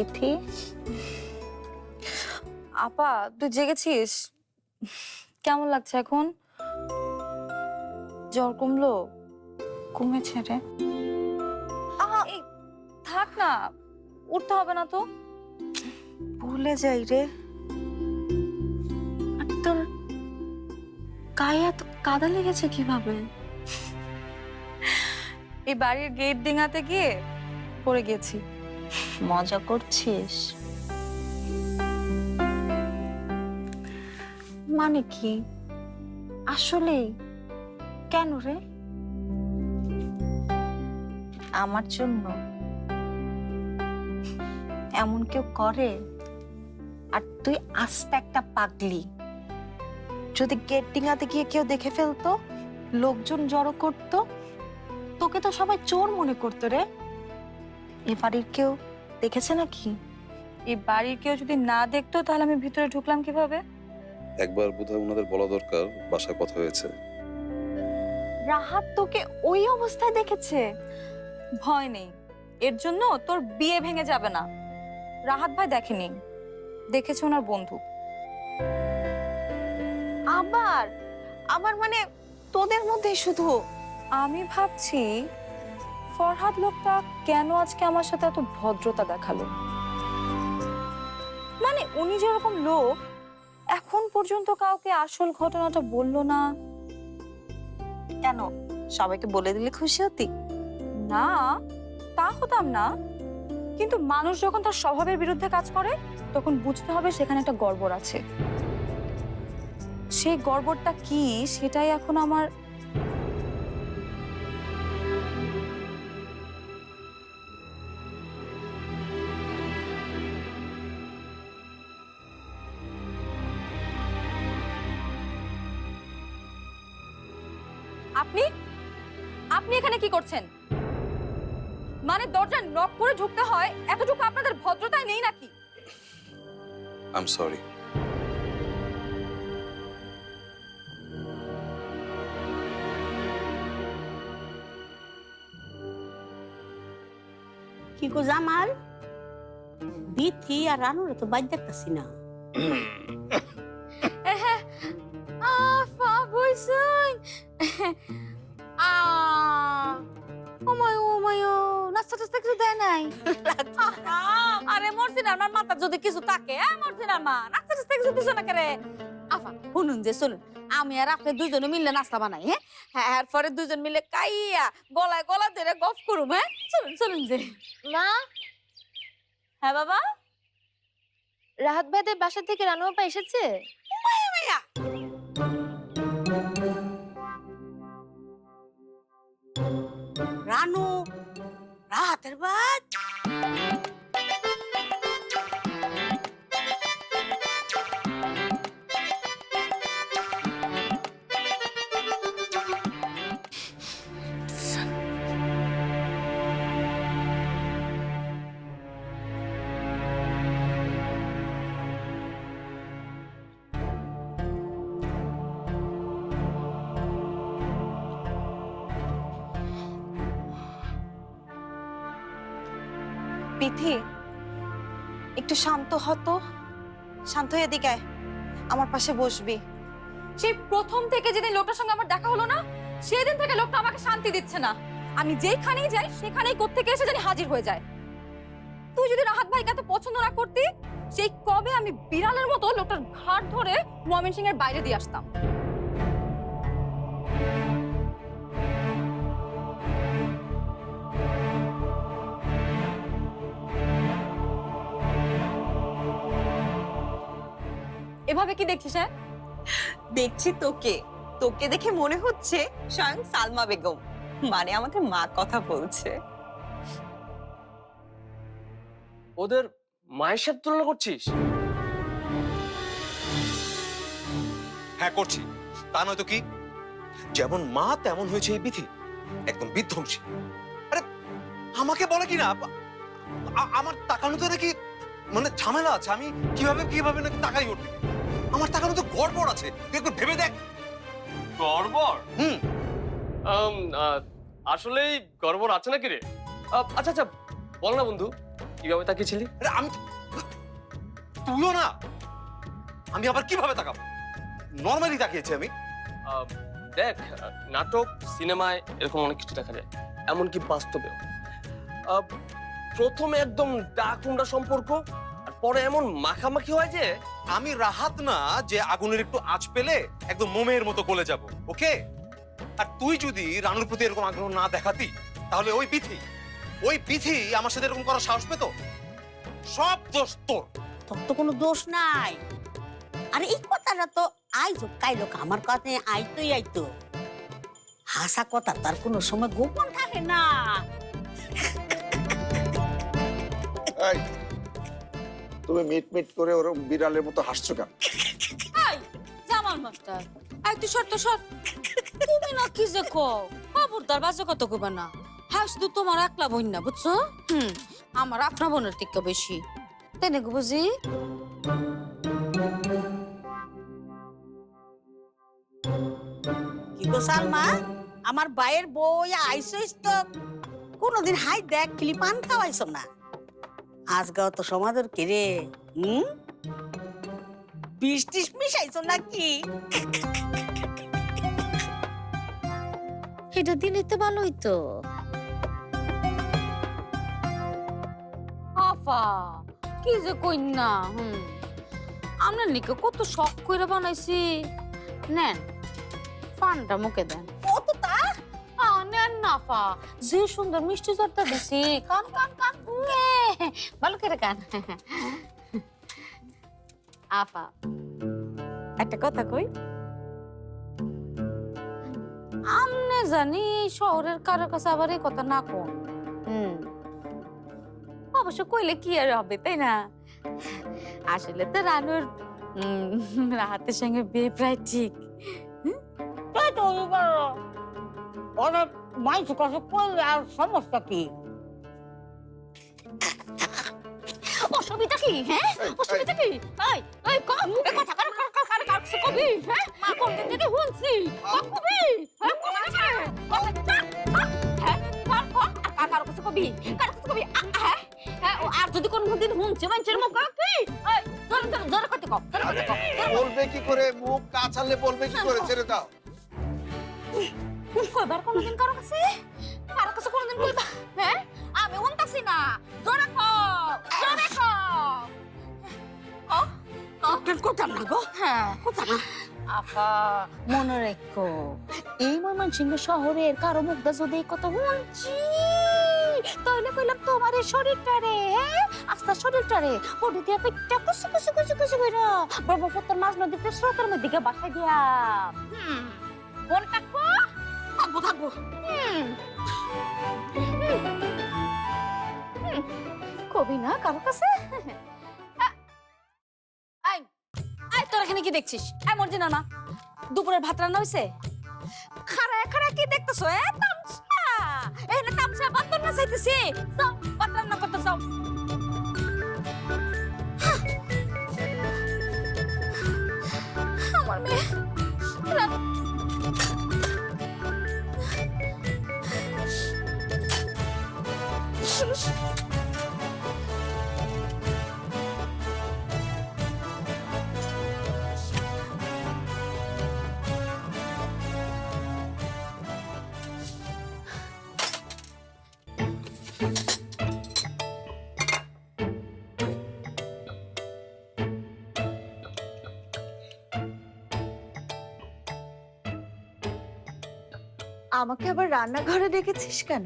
বিথি আপা তুই জেগেছিস? কেমন লাগছে এখন? জ্বর কমলো? কমেছে রে। থাক না উঠতে হবে না তো। ভুলে যাই রে। তোর গায়ে এত কাদা লেগেছে কীভাবে? এই বাড়ির গেট ডিঙাতে গিয়ে পড়ে গেছি। মজা করছিস? মানে কি? আসলেই? কেন রে? আমার জন্য? এমন কেউ করে? আর তুই আস্তে একটা পাগলি। যদি গেট ডিঙাতে গিয়ে কেউ দেখে ফেলতো, লোকজন জড়ো করতো, তোকে তো সবাই চোর মনে করতো রে। এ বাড়ির কেউ দেখেছে নাকি? এই বাড়ির কেউ যদি না দেখতো তাহলে আমি ভিতরে ঢুকলাম কীভাবে? একবার বোধহয় ওনাদের বলা দরকার বাসায় কথা হয়েছে। রাহাত তোকে ওই অবস্থায় দেখেছে? ভয় নেই। এর জন্য তোর বিয়ে ভেঙে যাবে না। রাহাত ভাই দেখেনি। দেখেছে ওনার বন্ধু। আবার? আবার মানে তোদের মধ্যে শুধু? আমি ভাবছি ফরহাদ লোকটা কেন আজকে আমার সাথে এত ভদ্রতা দেখাল? মানে উনি যেরকম লোক এখন পর্যন্ত কাউকে আসল ঘটনাটা বলল না। কেন? সবাইকে বলে দিলে খুশি হতি? না তা হতাম না। কিন্তু মানুষ যখন তার স্বভাবের বিরুদ্ধে কাজ করে তখন বুঝতে হবে সেখানে একটা গড়বড় আছে। সেই গড়বড়টা কি সেটাই এখন আমার আপনি? আপনি এখানে কি করছেন? মানে দরজা নক করে ঢুকতে হয় এতটুকু আপনাদের ভদ্রতায় নেই নাকি? আই এম সরি কি গো জামাল? বিথি আর রানুরে তো বাদ দেখতেছি না। আফা বইসুন নাস্তা টাস্তা কিছু দেয় নাই? আরে মরছিনার মার মাথা যদি কিছু থাকে হ্যাঁ মা নাস্তা টাস্তা কিছু দিছো না করে? আফা শুনুন যে শুনুন আমি আর আপনি দুজনে মিললে নাস্তা বানাই হ্যাঁ? হ্যাঁ এরপরে দুজন মিলে কাইয়া গলায় গলা ধরে গফ করুম হ্যাঁ? চলুন চলুন যে। মা? হ্যাঁ বাবা? রাহাত ভাইদের বাসা থেকে রানু আপা এসেছে? রানু রাতের বাদ বিথি একটু শান্ত হতো শান্ত হয়ে আয়। আমার পাশে বসবি। সেই প্রথম থেকে যেদিন লোকটার সঙ্গে আমার দেখা হলো না, সেদিন থেকে লোকটা আমাকে শান্তি দিচ্ছে না। আমি যেখানেই যাই, সেখানেই কোত্থেকে এসে জানি হাজির হয়ে যায়। তুই যদি রাহাত ভাইকে এত পছন্দ না করতি, সেই কবে আমি বিড়ালের মতো লোকটার ঘাট ধরে ময়মন সিং এর বাইরে দিয়ে আসতাম। এভাবে কি দেখছিস হ্যাঁ? দেখছি তোকে। তোকে দেখে মনে হচ্ছে স্বয়ং সালমা বেগম। মানে আমাদের মা কথা বলছে। ওদের মায়ের সাথে তুলনা করছিস? হ্যাঁ করছি। তা নয়তো কি? যেমন মা তেমন হয়েছে এই বিধি। একদম বিধ্বংসী। আরে আমাকে বলে কি না? আমার তাকানোতে নাকি মানে ঝামেলা আছে। আমি কীভাবে কীভাবে নাকি তাকাই ওঠে আমার তাকানো তো গড়বড় আছে। তুই একবার ভেবে দেখ। গড়বড়? হুম। আম, আহ, আসলেই গড়বড় আছে নাকি রে? আহ, আচ্ছা আচ্ছা বল না বন্ধু কীভাবে তাকিয়েছিলি? আরে আমি তো- তুইও না। আমি আবার কীভাবে তাকাবো? নর্মালি তাকিয়েছি আমি। আহ, দেখ আহ, নাটক সিনেমায় এরকম অনেক কিছু দেখা যায় এমনকি বাস্তবেও। আহ, প্রথমে একদম ডাকুন্ডা সম্পর্ক পরে এমন মাখামাখি হয় যে আমি রাহাত না যে আগুনের একটু আঁচ পেলে একদম মোমের মতো গলে যাব ওকে? আর তুই যদি রানুর প্রতি এরকম আগ্রহ না দেখাতি তাহলে ওই বিথি ওই বিথি আমার সাথে এরকম করার সাহস পেত? সব দোষ তোর। তোর তো কোনো দোষ নাই। আরে এই কথাটা তো আইতো কাইলো আমার কাছে আইতোই আইতো হাসা কথা তার কোনো সময় গোপন থাকে না। তুমি মিট মিট করে ওরকম বিড়ালের মতো হাসছো কেন? এই জামাল মাস্টার এই তুই সর তো সর। তুমি না কি যে কও? খবরদার বাজে কত কইবা না। হ্যাঁ শুধু তোমার একলা বোন না বুঝছ? হুম আমার আপনা বোনের থেকে বেশি। তাই নাকি বুঝি? কি গো সালমা আমার বাইয়ের বই আইসইস তো। কোনোদিন হাই দেখ খেলি পান খাওয়াইছ না? আজগাও তো সমাদর কে রে? হুম? বিষ টিস মিশাইছ নাকি? এটা দিলে তো ভালোই তো। আফা কি যে কইন না হুম। আমরা নিকে কত শখ করে বানাইছি। নেন পানটা মুখে দেন। কত তা নেন না আফা যে সুন্দর মিষ্টি জর্দা দিছি কান কান কান। ভালো করে কান। আফা একটা কথা কই? আমনে জানি শহরের কারও কাছে আবার এই কথা না কোন হুম। অবশ্য কইলে কি আর হবে তাই না? আসলে তো রানুর উম, রাহাতের সঙ্গে বিয়ে প্রায় ঠিক। তাই তো অনেক মাইস কাছে করলে আর সমস্যা কি? অসুবিধা কি? হ্যাঁ? অসুবিধা কি? এই এই কম এ কথা কার কার কার কার কার কবি? হ্যাঁ? মা কোন দিন থেকে কবি হ্যাঁ। কবি? হ্যাঁ কার কার কার কার কাছে কবি? কার কাছে কবি? হ্যাঁ? হ্যাঁ আর যদি কোন দিন শুনছে মানুষের মুখ কি এই জোরে জোরে জোরে করতে কম জোরে করতে কম বলবে কি করে? মুখ কাছালে বলবে কি করে? ছেড়ে দাও। কইবার কোনদিন কারও কাছে? কারও কাছে কোনদিন কইবা হ্যাঁ? আমি উনতাছি না। জোরে কও জোরে কথা না গো। হ্যাঁ। কথা না আফা মনে রেখো। এই ময়মনসিংহ শহরের কারও যদি তাহলে কইলাম তোমার এই শরীরটা রে হ্যাঁ? আস্তা শরীরটা রে। বডি দিয়া পেটটা কুসু কুসু কুসু কুসু কইরা ব্রহ্মপুত্র মাছ নদীতে স্রোতের মধ্যে গিয়ে বাসা দিয়া। হুম। ফোন কাটবো থাকব থাকব। হুম। হুম। কবি না কারও কাছে? এখানে কি দেখছিস? এমন যে না না। দুপুরের ভাত রান্না হয়েছে খারা খারা কি দেখতেছো, এ তামসা? এখানে তামসা বাতর না চাইতেছি। যাও ভাত রান্না করতে যাও আমাকে আবার রান্নাঘরে ডেকেছিস কেন?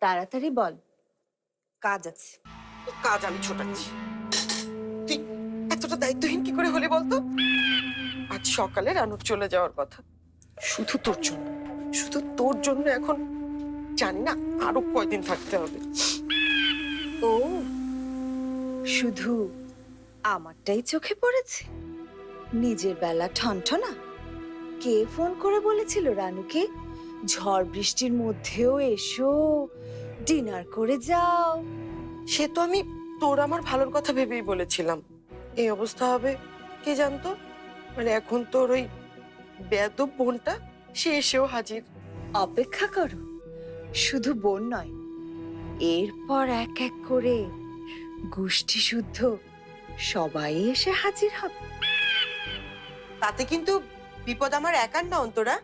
তাড়াতাড়ি বল। কাজ আছে। কাজ আমি ছোটাচ্ছি। তুই এতটা দায়িত্বহীন কি করে হলি বলতো? আজ সকালে রানুর চলে যাওয়ার কথা। শুধু তোর জন্য। শুধু তোর জন্য এখন জানি না আরও কয়দিন থাকতে হবে। ও শুধু আমারটাই চোখে পড়েছে? নিজের বেলা ঠনঠনা। কে ফোন করে বলেছিল রানুকে ঝড় বৃষ্টির মধ্যেও এসো ডিনার করে যাও। সে তো আমি তোর আমার ভালোর কথা ভেবেই বলেছিলাম। এই অবস্থা হবে কে জানতো? মানে এখন তোর ওই বেদব বোনটা সে এসেও হাজির। অপেক্ষা করো শুধু বোন নয় এরপর এক এক করে গোষ্ঠী শুদ্ধ সবাই এসে হাজির হবে। তাতে কিন্তু বিপদ আমার একার না, অন্তরা।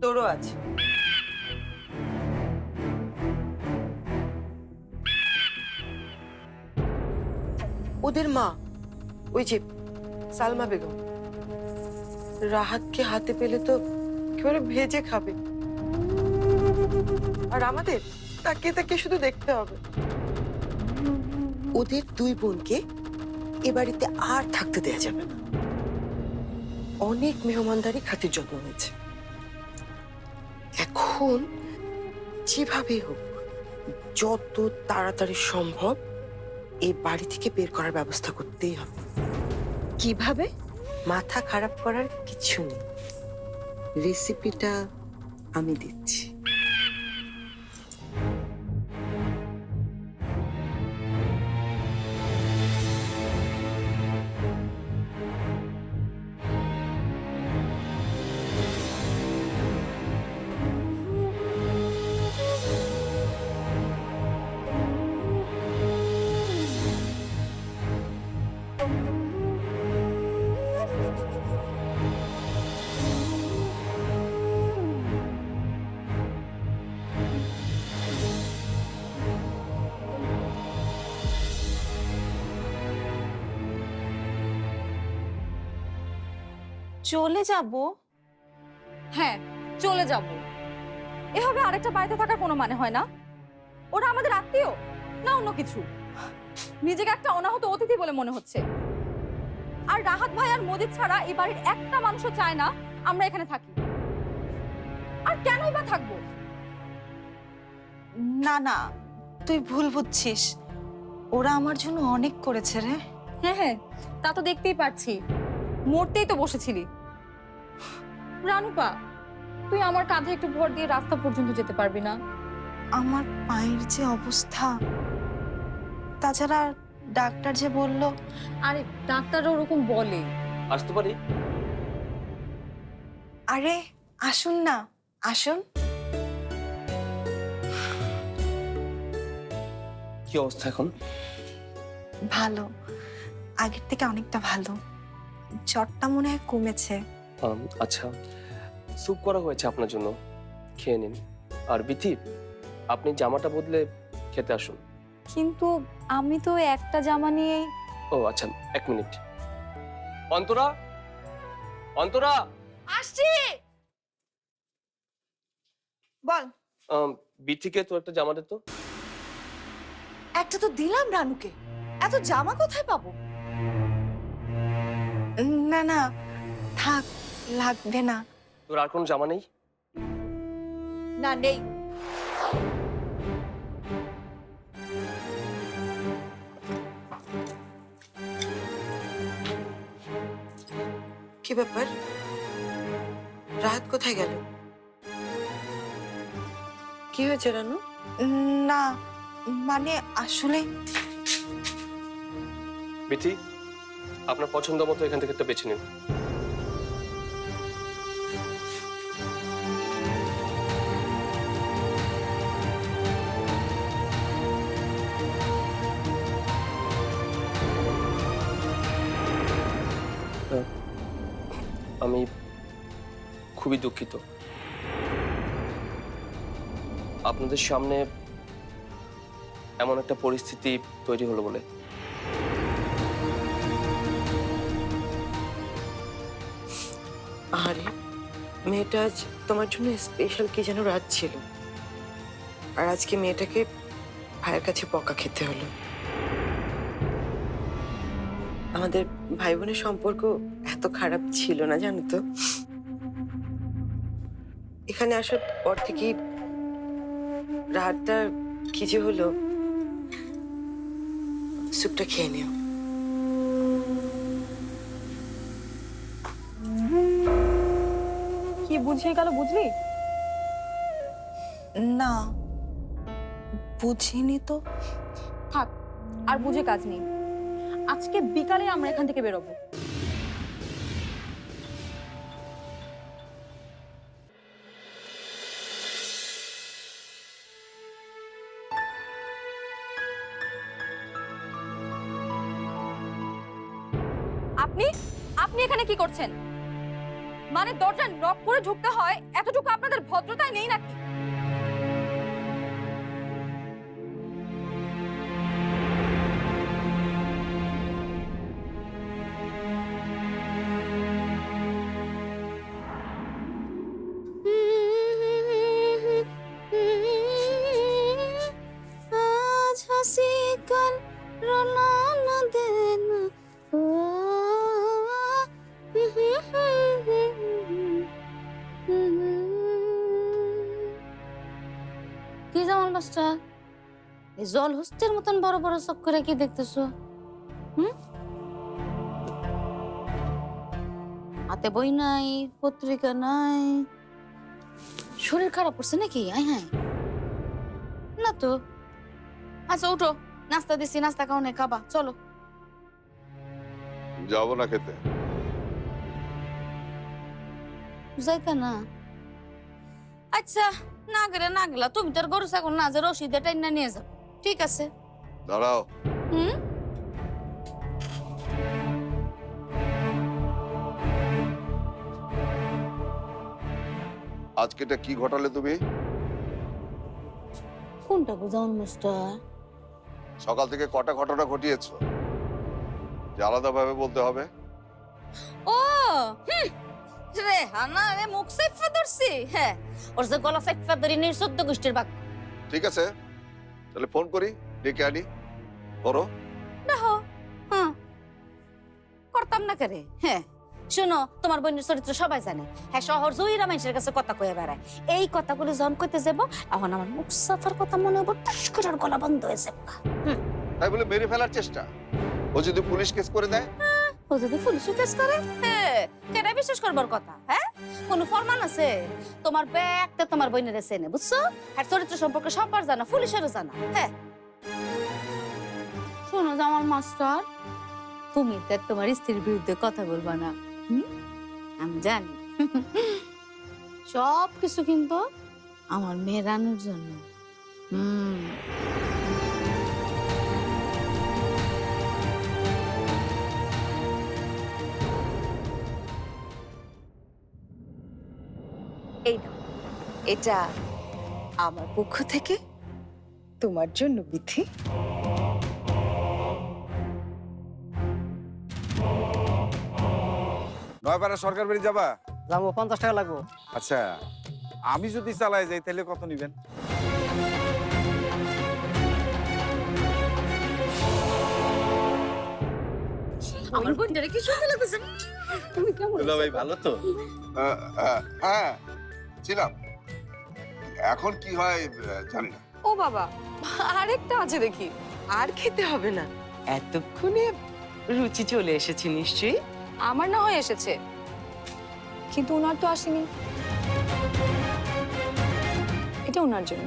তোরও আছে। ওদের মা, ওই যে সালমা বেগম, রাহাতকে হাতে পেলে তো একেবারে ভেজে খাবে। আর আমাদের তাকে তাকে শুধু দেখতে হবে। ওদের দুই বোনকে এ বাড়িতে আর থাকতে দেয়া যাবে না। অনেক মেহমানদারি খাতির যত্ন হয়েছে এখন যেভাবে হোক যত তাড়াতাড়ি সম্ভব এই বাড়ি থেকে বের করার ব্যবস্থা করতেই হবে। কীভাবে? মাথা খারাপ করার কিছু নেই। রেসিপিটা আমি দিচ্ছি। চলে যাব? হ্যাঁ চলে যাব। এভাবে আরেকটা বাড়িতে থাকার কোনো মানে হয় না। ওরা আমাদের আত্মীয় না অন্য কিছু। নিজেকে একটা অনাহত অতিথি বলে মনে হচ্ছে। আর রাহাত ভাই আর মজিদ ছাড়া এই বাড়ির একটা মানুষও চায় না আমরা এখানে থাকি। আর কেনই বা থাকব? না না তুই ভুল বুঝছিস। ওরা আমার জন্য অনেক করেছে রে। হ্যাঁ হ্যাঁ তা তো দেখতেই পাচ্ছি মরতেই তো বসেছিলি। রানুপা তুই আমার কাঁধে একটু ভর দিয়ে রাস্তা পর্যন্ত যেতে পারবি না। আমার পায়ের যে অবস্থা তাছাড়া ডাক্তার যে বলল। আরে ডাক্তার ওরকম বলে। আসতে পারি? আরে আসুন না আসুন। কি অবস্থা এখন? ভালো। আগের থেকে অনেকটা ভালো। জ্বরটা মনে হয় কমেছে। আম, আচ্ছা। স্যুপ করা হয়েছে আপনার জন্য। খেয়ে নিন। আর বিথি আপনি জামাটা বদলে খেতে আসুন। কিন্তু আমি তো একটা জামা নিয়ে ও আচ্ছা এক মিনিট। অন্তরা! অন্তরা! আসছি! বল। আম, বিথিকে তো একটা জামা দে তো। একটা তো দিলাম রানুকে। এত জামা কোথায় পাবো? না না থাক। লাগবে না। তোর আর কোনো জামা নেই? না নেই। কি ব্যাপার? রাহাত কোথায় গেল? কি হয়েছে রানু? না মানে আসলে বিথি আপনার পছন্দ মতো এখান থেকে একটা বেছে নিন। আমি খুবই দুঃখিত। আপনাদের সামনে এমন একটা পরিস্থিতি তৈরি হলো বলে। আরে, মেয়েটা আজ তোমার জন্য স্পেশাল কি যেন রাত ছিল। আর আজকে মেয়েটাকে ভাইয়ের কাছে পকা খেতে হলো। আমাদের ভাই বোনের সম্পর্ক এত খারাপ ছিল না জানো তো। এখানে আসার পর থেকেই রাতটা কি যে হলো স্যুপটা খেয়ে নিও। কি বুঝিয়ে গেল বুঝলি? না বুঝিনি তো। থাক আর বুঝে কাজ নেই। আজকে বিকালে আমরা এখান থেকে বেরোবো। আপনি? আপনি এখানে কি করছেন? মানে দরজা নক করে ঢুকতে হয়, এতটুকু আপনাদের ভদ্রতায় নেই নাকি? এই জল হস্তের মতন বড় বড় চোখ করে কি দেখতেছো? হুম? হাতে বই নাই পত্রিকা নাই। শরীর খারাপ করছে নাকি? আয় হ্যাঁ। না তো। আচ্ছা উঠো। নাস্তা দিছি নাস্তা খাও খাবা। চলো। যাব না খেতে। যাইতা না। আচ্ছা না গেলে না গেলা। তুমি তোর গরু ছাগল না যে রসিদে টাইনা নিয়ে যাও। ঠিক আছে। দাঁড়াও। হুম? আজকে এটা কি ঘটালে তুমি? কোনটা বুঝাউন মাস্টার সকাল থেকে কটা ঘটনা ঘটিয়েছো? যে আলাদাভাবে বলতে হবে? ও! হুম। রে হানা রে মুখ সাইফা ধরছি। হ্যাঁ ওর যে গলা সাইফা ধরি নির চোদ্দ গোষ্ঠীর বাক ঠিক আছে। তাহলে ফোন করি ডেকে আনি। করো। দেখো হ্যাঁ করতাম না করে? হ্যাঁ শোনো তোমার বোনের চরিত্র সবাই জানে। হ্যাঁ শহর জয়ীরা মানুষের কাছে কথা কয়ে বেড়ায়। এই কথাগুলো যখন কইতে যাব এখন আমার মুখ সাফার কথা মনে হব টাস করে ওর গলা বন্ধ হয়ে যাবে। তাই বলে মেরে ফেলার চেষ্টা? ও যদি পুলিশ কেস করে দেয়? ও যদি পুলিশ কেস করে? হ্যাঁ কেন বিশ্বাস করবার কথা? হ্যাঁ? কোনো ফরমান আছে? তোমার ব্যাগতে তোমার বোনের চেনে বুঝছ? আর চরিত্র সম্পর্কে সবার জানা, পুলিশেরও জানা হ্যাঁ? শোনো জামাল মাস্টার, তুমি তো তোমার স্ত্রীর বিরুদ্ধে কথা বলবা না আমি জানি। সব কিছু কিন্তু আমার মেয়ে জন্য। হুম। এটা আমার পক্ষ থেকে তোমার জন্য বিথি। নয়পাড়া সরকার বাড়ি যাবা? যাব পঞ্চাশ টাকা লাগবো। আচ্ছা আমি যদি চালাই যাই তাহলে কত নিবেন? আমার বোনটারে কি সুন্দর লাগতেছে? তুমি কেমন ভাই ভালো তো? হ্যাঁ ছিলাম। এখন কি হয় জানি না। ও বাবা আরেকটা আছে দেখি। আর খেতে হবে না। এতক্ষণে রুচি চলে এসেছে নিশ্চয়ই? আমার না হয় এসেছে। কিন্তু ওনার তো আসেনি। এটা ওনার জন্য।